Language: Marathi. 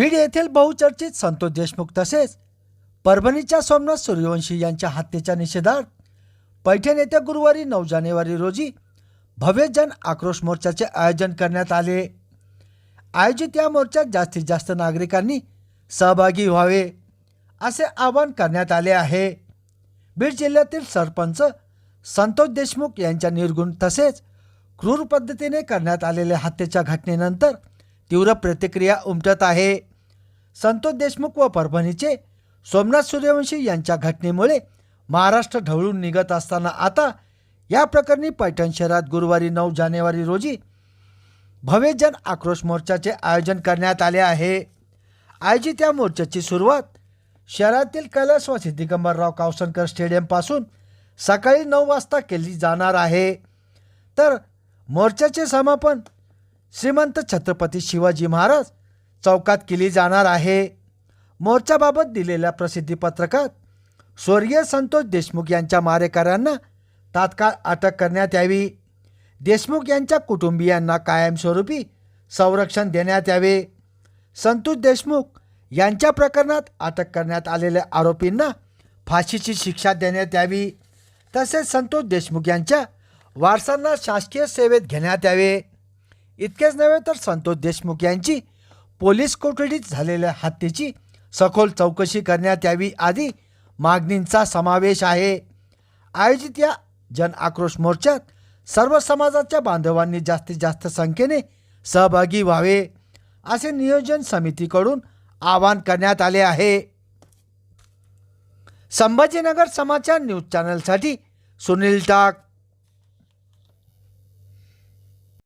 बीड येथील बहुचर्चित संतोष देशमुख तसेच परभणीच्या सोमनाथ सूर्यवंशी यांच्या हत्येच्या निषेधार्थ पैठण येथे गुरुवारी नऊ जानेवारी रोजी भव्य जन आक्रोश मोर्चाचे आयोजन करण्यात आले. आयोजित या मोर्चात जास्तीत जास्त नागरिकांनी सहभागी व्हावे असे आवाहन करण्यात आले आहे. बीड जिल्ह्यातील सरपंच संतोष देशमुख यांच्या निर्गुण तसेच क्रूर पद्धतीने करण्यात आलेल्या हत्येच्या घटनेनंतर तीव्र प्रतिक्रिया उमटत आहे. संतोष देशमुख व परभणीचे सोमनाथ सूर्यवंशी यांच्या घटनेमुळे महाराष्ट्र ढवळून निघत असताना आता या प्रकरणी पैठण शहरात गुरुवारी नऊ जानेवारी रोजी भव्य जन आक्रोश मोर्चाचे आयोजन करण्यात आले आहे. आयोजित या मोर्चाची सुरुवात शहरातील कैलासवासी दिगंबरराव कावसनकर स्टेडियमपासून सकाळी नऊ वाजता केली जाणार आहे. तर मोर्चाचे समापन श्रीमंत छत्रपती शिवाजी महाराज चौकात केली जाणार आहे. मोर्चाबाबत दिलेल्या प्रसिद्धीपत्रकात स्वर्गीय संतोष देशमुख यांच्या मारेकऱ्यांना तात्काळ अटक करण्यात यावी. देशमुख यांच्या कुटुंबियांना कायमस्वरूपी संरक्षण देण्यात यावे. संतोष देशमुख यांच्या प्रकरणात अटक करण्यात आलेल्या आरोपींना फाशीची शिक्षा देण्यात यावी. तसेच संतोष देशमुख यांच्या वारसांना शासकीय सेवेत घेण्यात यावे. इतकेच नव्हे तर संतोष देशमुख यांची पोलीस कोठडीत झालेल्या हत्येची सखोल चौकशी करण्यात यावी आदी मागणींचा समावेश आहे. आयोजित या जन आक्रोश मोर्चात सर्व समाजाच्या बांधवांनी जास्तीत जास्त संख्येने सहभागी व्हावे असे नियोजन समितीकडून आवाहन करण्यात आले आहे. संभाजीनगर समाचार न्यूज चॅनलसाठी सुनील टाक.